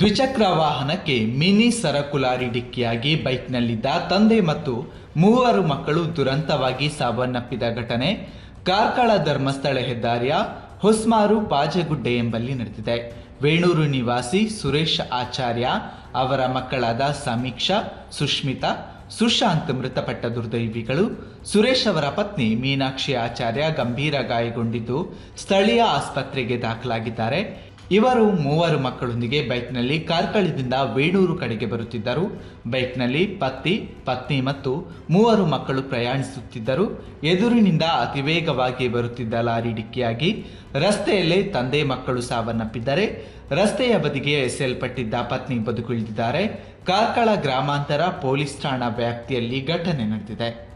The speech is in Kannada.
ದ್ವಿಚಕ್ರ ವಾಹನಕ್ಕೆ ಮಿನಿ ಸರಕು ಲಾರಿ ಡಿಕ್ಕಿಯಾಗಿ ಬೈಕ್ನಲ್ಲಿದ್ದ ತಂದೆ ಮತ್ತು ಮೂವರು ಮಕ್ಕಳು ದುರಂತವಾಗಿ ಸಾವನ್ನಪ್ಪಿದ ಘಟನೆ ಕಾರ್ಕಳ ಧರ್ಮಸ್ಥಳ ಹೆದ್ದಾರಿಯ ಹೊಸ್ಮಾರು ಪಾಜಗುಡ್ಡೆ ಎಂಬಲ್ಲಿ ನಡೆದಿದೆ. ವೇಣೂರು ನಿವಾಸಿ ಸುರೇಶ್ ಆಚಾರ್ಯ ಅವರ ಮಕ್ಕಳಾದ ಸಮೀಕ್ಷಾ ಸುಷ್ಮಿತಾ ಸುಶಾಂತ್ ಮೃತಪಟ್ಟ ದುರ್ದೈವಿಗಳು, ಸುರೇಶ್ ಅವರ ಪತ್ನಿ ಮೀನಾಕ್ಷಿ ಆಚಾರ್ಯ ಗಂಭೀರ ಗಾಯಗೊಂಡಿದ್ದು ಸ್ಥಳೀಯ ಆಸ್ಪತ್ರೆಗೆ ದಾಖಲಾಗಿದ್ದಾರೆ. ಇವರು ಮೂವರು ಮಕ್ಕಳೊಂದಿಗೆ ಬೈಕ್ನಲ್ಲಿ ಕಾರ್ಕಳದಿಂದ ವೇಣೂರು ಕಡೆಗೆ ಬರುತ್ತಿದ್ದರು. ಬೈಕ್ನಲ್ಲಿ ಪತಿ ಪತ್ನಿ ಮತ್ತು ಮೂವರು ಮಕ್ಕಳು ಪ್ರಯಾಣಿಸುತ್ತಿದ್ದರು. ಎದುರಿನಿಂದ ಅತಿವೇಗವಾಗಿ ಬರುತ್ತಿದ್ದ ಲಾರಿ ಡಿಕ್ಕಿಯಾಗಿ ರಸ್ತೆಯಲ್ಲೇ ತಂದೆ ಮಕ್ಕಳು ಸಾವನ್ನಪ್ಪಿದ್ದಾರೆ. ರಸ್ತೆಯ ಬದಿಗೆ ಎಸೆಯಲ್ಪಟ್ಟಿದ್ದ ಪತ್ನಿ ಬದುಕುಳಿದಿದ್ದಾರೆ ಕಾರ್ಕಳ ಗ್ರಾಮಾಂತರ ಪೊಲೀಸ್ ಠಾಣಾ ವ್ಯಾಪ್ತಿಯಲ್ಲಿ ಘಟನೆ ನಡೆದಿದೆ.